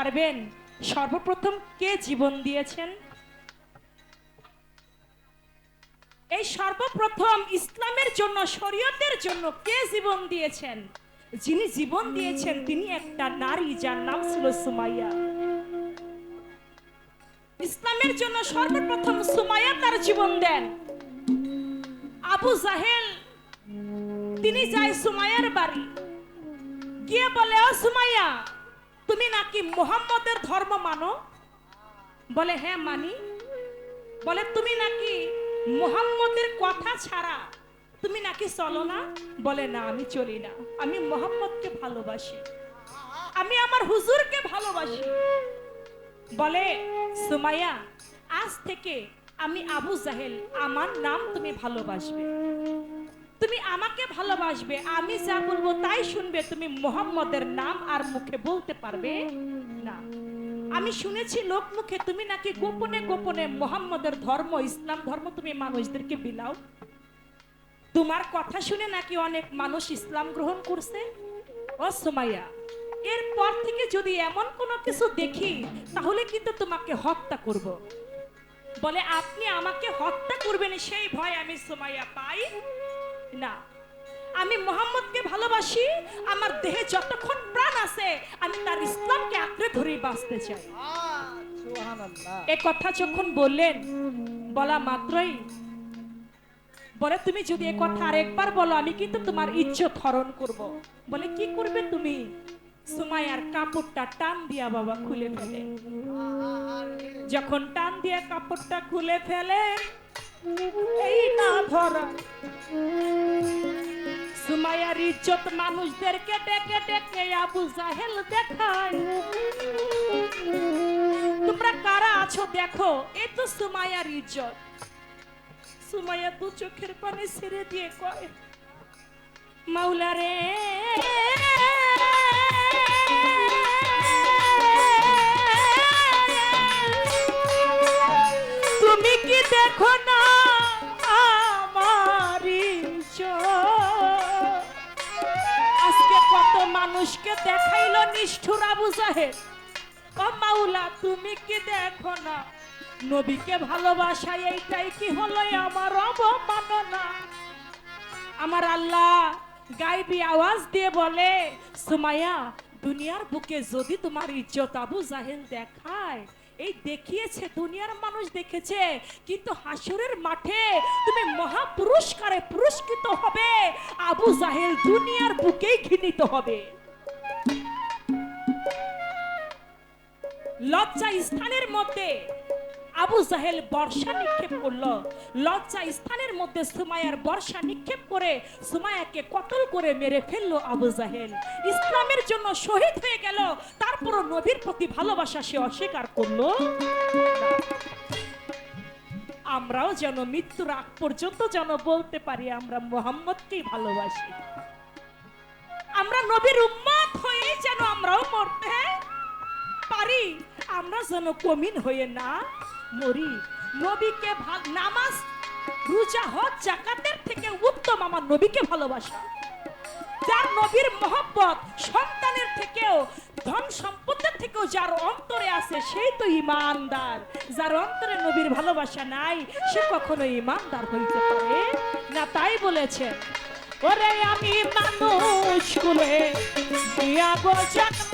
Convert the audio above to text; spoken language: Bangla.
পারবেন? সর্বপ্রথম কে জীবন দিয়েছেন? এই সর্বপ্রথম ইসলামের জন্য, শরীয়তের জন্য কে জীবন দিয়েছেন? যিনি জীবন দিয়েছেন, তিনি একটা নারী যার নাম ছিল সুমাইয়া। ইসলামের জন্য সর্বপ্রথম সুমাইয়া তার জীবন দেন। আবু জাহেল, তিনি যায় সুমাইয়ার বাড়ি। গিয়ে বলে, ও সুমাইয়া তুমি নাকি মোহাম্মদের ধর্ম মানো? বলে হ্যাঁ মানি। বলে, তুমি নাকি মোহাম্মদের কথা ছাড়া তুমি নাকি চলো না? বলে, না, আমি চলি না। আমি মোহাম্মদকে ভালোবাসি। আমি আমার হুজুরকে ভালোবাসি। বলে, সুমাইয়া, আজ থেকে আমি আবু জাহেল, আমার নাম তুমি ভালোবাসবে। আমাকে ভালোবাসবে, আমি যা বলব তাই শুনবে, তুমি মোহাম্মদের নাম আর মুখে বলতে পারবে না। আমি শুনেছি লোক মুখে, তুমি নাকি গোপনে গোপনে মোহাম্মদের ধর্ম, ইসলাম ধর্ম তুমি মানুষদেরকে বিলাও। তোমার কথা শুনে নাকি অনেক মানুষ ইসলাম গ্রহণ করছে? ও সুমাইয়া, এরপর থেকে যদি এমন কোনো কিছু দেখি, তাহলে কিন্তু তোমাকে হত্যা করব। বলে, আপনি আমাকে হত্যা করবেন সেই ভয় আমি সুমাইয়া পাই না। আমি মোহাম্মদকে ভালোবাসি আমার দেহে যতক্ষণ প্রাণ আছে আমি তার ইসলামকে আঁকড়ে ধরে বাঁচতে চাই। এ কথা যখন বললেন বলা মাত্রই। বলে তুমি যদি এ কথা আরেকবার বলো আমি কিন্তু তোমার ইজ্জত হরণ করব। বলে কি করবে তুমি? সুমাইয়ার কাপড়টা টান দিয়া বাবা খুলে ফেলে। যখন টান দিয়া কাপড়টা খুলে ফেলে এই না ধরা ইজ্জত মানুষদেরকে ডেকে ডেকে আবু জাহেল দেখায়। তোমরা কারা আছো দেখো? এ তো সুমাইয়ার ইজ্জত। সুমাইয়া দু চোখের পানি ছেড়ে দিয়ে কয়, মাওলা রে, তুমি কি দেখো না নিষ্ঠুর ও মাওলা, তুমি কি দেখো না? নবীকে ভালোবাসা, এইটাই কি হলো আমার অবমাননা? আমার আল্লাহ গাইবি আওয়াজ দিয়ে বলে, সুমাইয়া, দুনিয়ার বুকে যদি তোমার ইজ্জত আবু জাহেল দেখায়, এই দেখিয়েছে, দুনিয়ার মানুষ দেখেছে, কিন্তু হাসুরের মাঠে তুমি মহা পুরস্কৃত হবে, আবু জাহেল দুনিয়ার বুকেই ঘৃণিত হবে। লজ্জা স্থানের মধ্যে আবু জাহেল বর্ষা নিক্ষেপ করল। লজ্জা স্থানের মধ্যে সুমায়ার বর্ষা নিক্ষেপ করে সুমায়াকে কতল করে মেরে ফেলল আবু জাহেল। ইসলামের জন্য শহীদ হয়ে গেল, তারপরও নবীর প্রতি ভালোবাসা সে অস্বীকার করল। আমরাও যেন মৃত্যুর আগ পর্যন্ত যেন বলতে পারি, আমরা মোহাম্মদকেই ভালোবাসি। আমরা নবীর উম্মত হয়ে যেন আমরাও মরতে পারি। আমরা যেন কমিন হয়ে না মরি। নবীকে নামাজ, রোজা, হজ, জাকাতের থেকে উত্তম আমার নবীকে ভালোবাসা। যার নবীর মহব্বত সন্তানের থেকেও, ধন সম্পদের থেকেও যার অন্তরে আছে, সেই তো ইমানদার। যার অন্তরে নবীর ভালোবাসা নাই, সে কখনো ইমানদার হইতে পারে না। তাই বলেছে, ওরে আমি মানুষ কুলে দিয়া গো জন্ম